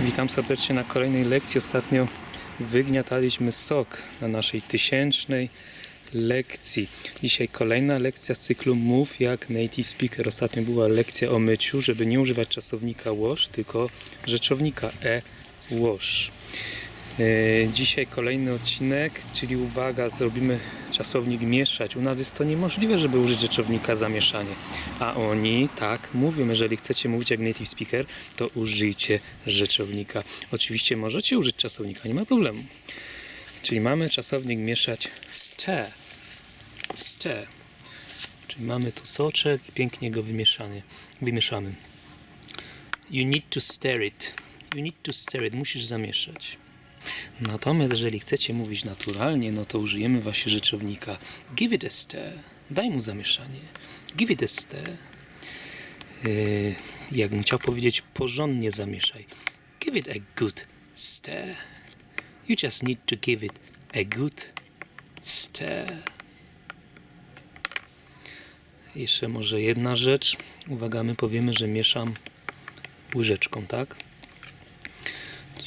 Witam serdecznie na kolejnej lekcji. Ostatnio wygniataliśmy sok na naszej tysięcznej lekcji. Dzisiaj kolejna lekcja z cyklu Mów jak native speaker. Ostatnio była lekcja o myciu, żeby nie używać czasownika wash, tylko rzeczownika e wash. E, Dzisiaj kolejny odcinek, czyli uwaga, zrobimy czasownik mieszać. U nas jest to niemożliwe, żeby użyć rzeczownika zamieszanie. A oni tak mówią, jeżeli chcecie mówić jak native speaker, to użyjcie rzeczownika. Oczywiście możecie użyć czasownika, nie ma problemu. Czyli mamy czasownik mieszać stir. Stir. Czyli mamy tu soczek i pięknie go wymieszanie, wymieszamy. You need to stir it. You need to stir it. Musisz zamieszać. Natomiast jeżeli chcecie mówić naturalnie, no to użyjemy właśnie rzeczownika give it a stir. Daj mu zamieszanie. Give it a stir. Yy, jakbym chciał powiedzieć porządnie zamieszaj. Give it a good stir. You just need to give it a good stir. Jeszcze może jedna rzecz. Uwaga, my powiemy, że mieszam łyżeczką, tak?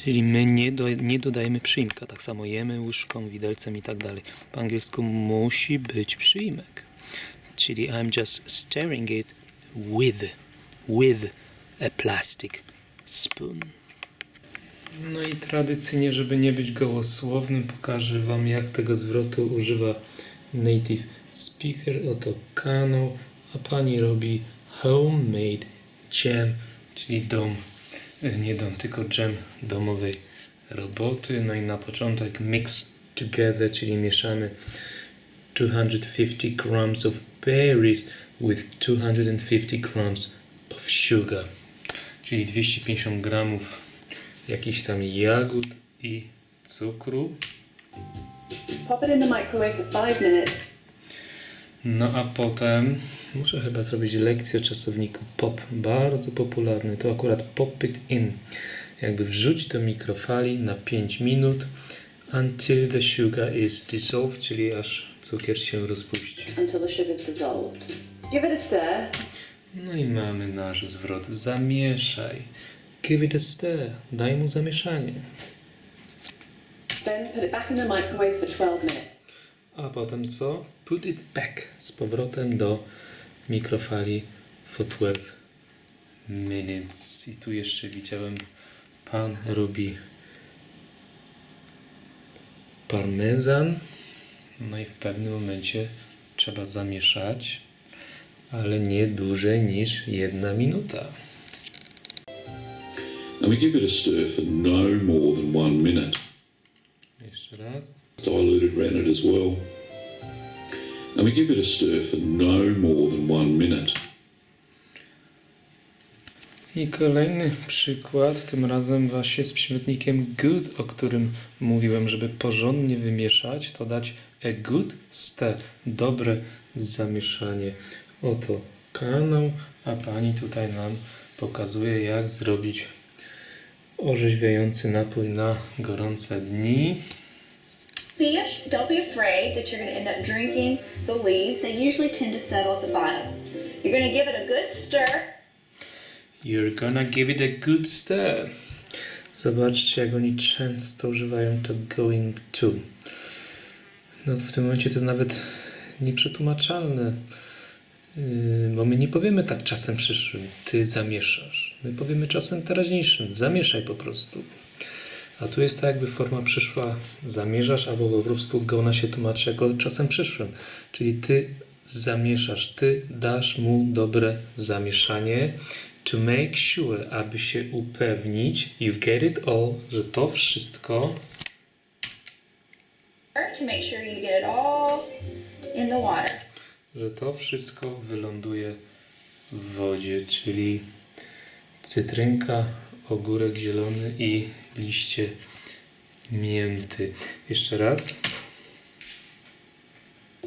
Czyli my nie, do, nie dodajemy przyimka. Tak samo jemy łyżką, widelcem i tak dalej. Po angielsku musi być przyimek. Czyli I'm just stirring it with, with a plastic spoon. No i tradycyjnie, żeby nie być gołosłownym, pokażę Wam, jak tego zwrotu używa native speaker. Oto kanał, a pani robi homemade jam, czyli dom, nie dom, tylko jam domowej roboty. No i na początek mix together, czyli mieszamy 250 grams of berries with 250 grams of sugar, czyli 250 gramów jakichś tam jagód i cukru. Pop it in the microwave for five minutes. No a potem muszę chyba zrobić lekcję o czasowniku pop, bardzo popularny. To akurat pop it in. Jakby wrzucić do mikrofali na 5 minut until the sugar is dissolved, czyli aż cukier się rozpuści. until the sugar's dissolved. Give it a stir. No i mamy nasz zwrot zamieszaj. Give it a stir. Daj mu zamieszanie. Then put it back in the microwave for 12 minutes. A potem co? Put it back z powrotem do mikrofali for 12 minutes. I tu jeszcze widziałem, pan robi parmezan. No i w pewnym momencie trzeba zamieszać, ale nie dłużej niż jedna minuta. And we give it a stir for no more than one minute. Jeszcze raz. Diluted rennet as well. And we give it a stir for no more than one minute. I kolejny przykład, tym razem właśnie z przymiotnikiem good, o którym mówiłem, żeby porządnie wymieszać, to dać a good stir, dobre zamieszanie. Oto kanał, a pani tutaj nam pokazuje, jak zrobić orzeźwiający napój na gorące dni. Be ass- don't be afraid that you're going to end up drinking the leaves. They usually tend to settle at the bottom. You're going to give it a good stir. You're gonna give it a good stir. Zobaczcie, jak oni często używają to going to. No w tym momencie to jest nawet nieprzetłumaczalne, yy, bo my nie powiemy tak czasem przyszłym, ty zamieszasz. My powiemy czasem teraźniejszym, zamieszaj po prostu. A tu jest tak jakby forma przyszła, zamierzasz, albo po prostu gona się tłumaczy jako czasem przyszłym. Czyli ty zamieszasz, ty dasz mu dobre zamieszanie. To make sure, aby się upewnić, you get it all, że to wszystko To make sure you get it all in the water. że to wszystko wyląduje w wodzie, czyli cytrynka, ogórek zielony i liście mięty. Jeszcze raz.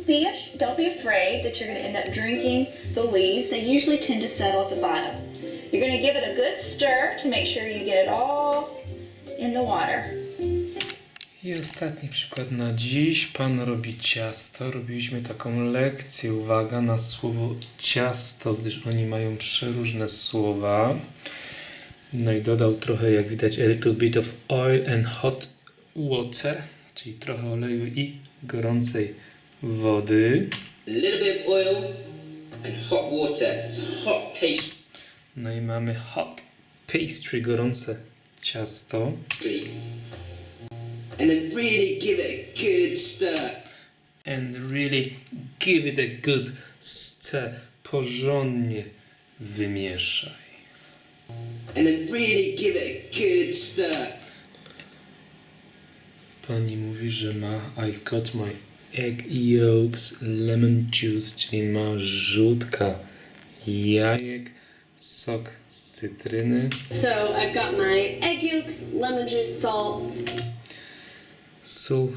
Ass- don't be afraid that you're going to end up drinking the leaves. They usually tend to settle at the bottom. You're going to give it a good stir to make sure you get it all in the water. I ostatni przykład na dziś. Pan robi ciasto. Robiliśmy taką lekcję, uwaga, na słowo ciasto, gdyż oni mają przeróżne słowa. No i dodał trochę, jak widać, a little bit of oil and hot water, czyli trochę oleju i gorącej wody. A little bit of oil and hot water. It's hot paste No i mamy hot pastry, gorące ciasto. pastry. And then really give it a good stir. And really give it a good stir. Porządnie wymieszaj. And then really give it a good stir. Pani mówi, że ma I've got my egg yolks, lemon juice, czyli ma żółtka jajek, sok z cytryny, So I've got my egg yolks, lemon juice, salt, sól,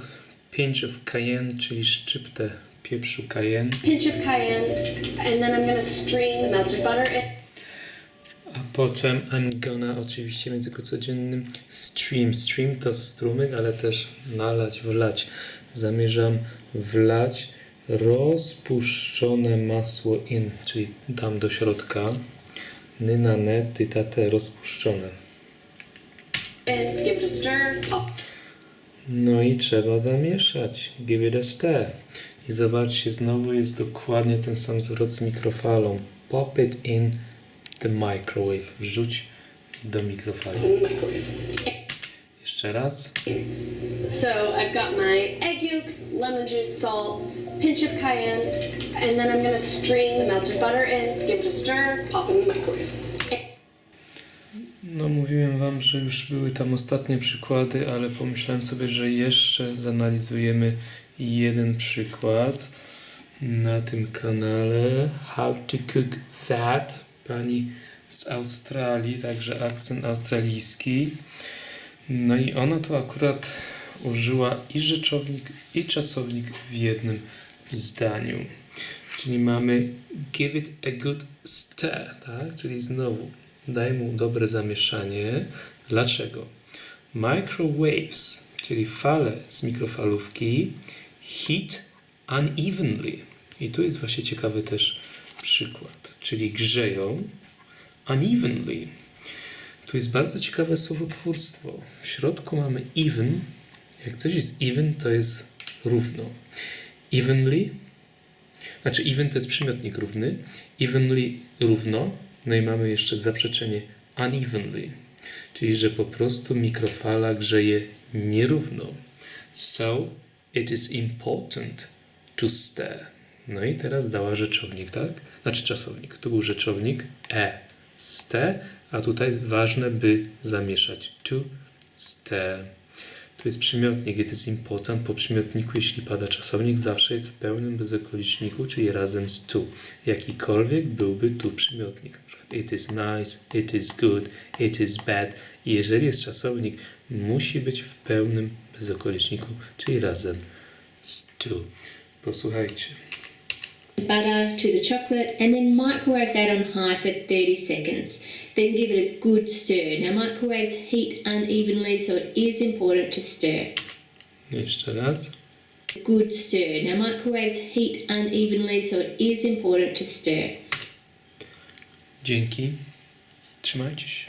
pinch of cayenne, czyli szczyptę pieprzu cayenne, pinch of cayenne, and then I'm gonna strain the melted butter. in. Potem I'm gonna, oczywiście w języku codziennym, stream. Stream to strumyk, ale też nalać, wlać. Zamierzam wlać rozpuszczone masło in, czyli tam do środka. Nynane, tytate, rozpuszczone. And give it a stir. No i trzeba zamieszać. Give it a stir. I zobaczcie, znowu jest dokładnie ten sam zwrot z mikrofalą. Pop it in the microwave. Wrzuć do mikrofali. microwave. Jeszcze raz. So I've got my egg yolks, lemon juice, salt, pinch of cayenne, and then I'm gonna strain the melted butter in, give it a stir, pop in the microwave. No mówiłem wam, że już były tam ostatnie przykłady, ale pomyślałem sobie, że jeszcze zanalizujemy jeden przykład na tym kanale. How to cook that. Pani z Australii, także akcent australijski. No i ona tu akurat użyła i rzeczownik, i czasownik w jednym zdaniu. Czyli mamy give it a good stir, tak? Czyli znowu daj mu dobre zamieszanie. Dlaczego? Microwaves, czyli fale z mikrofalówki, heat unevenly. I tu jest właśnie ciekawy też przykład, czyli grzeją unevenly. Tu jest bardzo ciekawe słowotwórstwo. W środku mamy even. Jak coś jest even, to jest równo. Evenly, znaczy even to jest przymiotnik równy, evenly równo, no i mamy jeszcze zaprzeczenie unevenly, czyli że po prostu mikrofala grzeje nierówno. So it is important to stir. No i teraz dała rzeczownik, tak? Znaczy czasownik. Tu był rzeczownik e, stir, a tutaj ważne, by zamieszać to stir. Tu jest przymiotnik, it is important. Po przymiotniku, jeśli pada czasownik, zawsze jest w pełnym bezokoliczniku, czyli razem z to. Jakikolwiek byłby tu przymiotnik. Na przykład it is nice, it is good, it is bad. I jeżeli jest czasownik, musi być w pełnym bezokoliczniku, czyli razem z to. Posłuchajcie. Butter to the chocolate and then microwave that on high for 30 seconds. Then give it a good stir. Now, microwaves heat unevenly, so it is important to stir. Jeszcze raz. Good stir. Now, microwaves heat unevenly, so it is important to stir. Dzięki. Trzymajcie się.